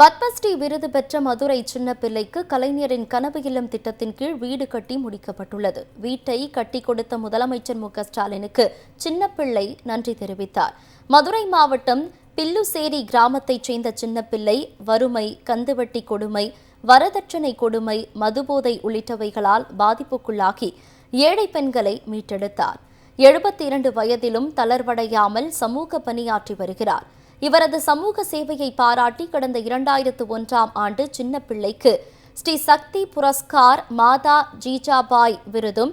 பத்மஸ்ரீ விருது பெற்ற மதுரை சின்ன பிள்ளைக்கு கலைஞரின் கனவு இல்லம் திட்டத்தின் கீழ் வீடு கட்டி முடிக்கப்பட்டுள்ளது. வீட்டை கட்டி கொடுத்த முதலமைச்சர் மு க ஸ்டாலினுக்கு சின்ன பிள்ளை நன்றி தெரிவித்தார். மதுரை மாவட்டம் பில்லுசேரி கிராமத்தைச் சேர்ந்த சின்ன பிள்ளை வறுமை கந்துவட்டி கொடுமை வரதட்சணை கொடுமை மதுபோதை உள்ளிட்டவைகளால் பாதிப்புக்குள்ளாகி ஏழை பெண்களை மீட்டெடுத்தார். எழுபத்தி இரண்டு வயதிலும் தளர்வடையாமல் சமூக பணியாற்றி வருகிறார். இவரது சமூக சேவையை பாராட்டி கடந்த இரண்டாயிரத்து ஒன்றாம் ஆண்டு சின்ன பிள்ளைக்கு ஸ்ரீ சக்தி புரஸ்கார் மாதா ஜீஜாபாய் விருதும்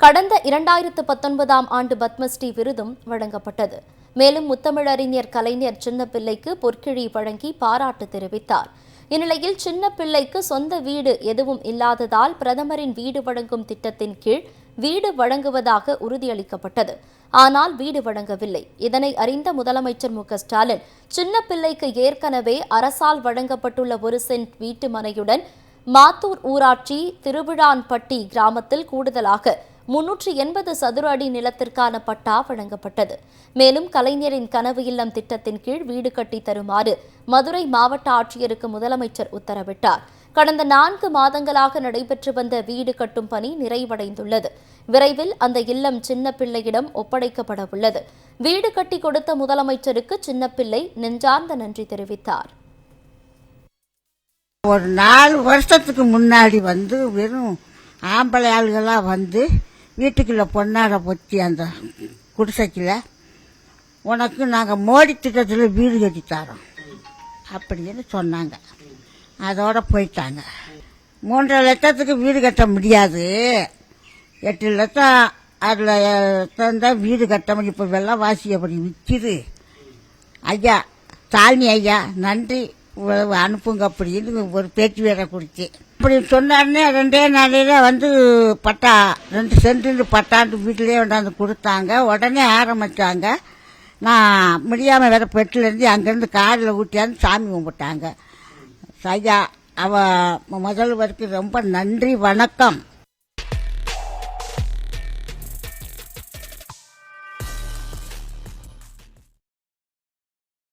கடந்த இரண்டாயிரத்து பத்தொன்பதாம் ஆண்டு பத்மஸ்ரீ விருதும் வழங்கப்பட்டது. மேலும் முத்தமிழறிஞர் கலைஞர் சின்ன பிள்ளைக்கு பொற்கிழி வழங்கி பாராட்டு தெரிவித்தார். இந்நிலையில் சின்ன பிள்ளைக்கு சொந்த வீடு எதுவும் இல்லாததால் பிரதமரின் வீடு வழங்கும் திட்டத்தின் கீழ் வீடு வழங்குவதாக உறுதியளிக்கப்பட்டது. ஆனால் வீடு வழங்கவில்லை. இதனை அறிந்த முதலமைச்சர் மு ஸ்டாலின் சின்ன பிள்ளைக்கு ஏற்கனவே அரசால் வழங்கப்பட்டுள்ள ஒரு சென்ட் வீட்டு மனையுடன் மாத்தூர் ஊராட்சி திருவிழான்பட்டி கிராமத்தில் கூடுதலாக முன்னூற்றி எண்பது சதுர அடி நிலத்திற்கான பட்டா வழங்கப்பட்டது. மேலும் கலைஞரின் கனவு இல்லம் திட்டத்தின் கீழ் வீடு கட்டி தருமாறு மதுரை மாவட்ட ஆட்சியருக்கு முதலமைச்சர் உத்தரவிட்டார். கடந்த நான்கு மாதங்களாக நடைபெற்று வந்த வீடு கட்டும் பணி நிறைவடைந்துள்ளது. விரைவில் அந்த இல்லம் சின்ன பிள்ளையிடம் ஒப்படைக்கப்பட உள்ளது. வீடு கட்டி கொடுத்த முதலமைச்சருக்கு சின்னப்பிள்ளை நெஞ்சார்ந்த நன்றி தெரிவித்தார். ஒரு நாலு வருஷத்துக்கு முன்னாடி வந்து வெறும் ஆம்பளை ஆளுகளாக வந்து வீட்டுக்குள்ளே பொன்னாட பொத்தி அந்த குடிசைக்குள்ள உனக்கு நாங்கள் மோடி திட்டத்தில் வீடு கட்டி தரோம். அப்படின்னு சொன்னாங்க. அதோட போயிட்டாங்க. மூன்றரை லட்சத்துக்கு வீடு கட்ட முடியாது. எட்டு லட்சம் அதில் தான் வீடு கட்ட முடியும். இப்போ வெள்ளவாசி அப்படி விற்கிது ஐயா சாமி ஐயா நன்றி. அனுப்புங்க அப்படின்னு ஒரு பேச்சு வேற கொடுத்து. அப்படி சொன்னாருன்னே ரெண்டே நாளையில வந்து பட்டா ரெண்டு சென்ட் பட்டாண்டு வீட்டிலேயே கொண்டாந்து கொடுத்தாங்க. உடனே ஆரம்பித்தாங்க நான் முடியாமல் வேற பெட்டிலேருந்து அங்கேருந்து காரில் ஊட்டியாந்து சாமி கும்பிட்டாங்க. சையா அவ வரைக்கும் ரொம்ப நன்றி வணக்கம்.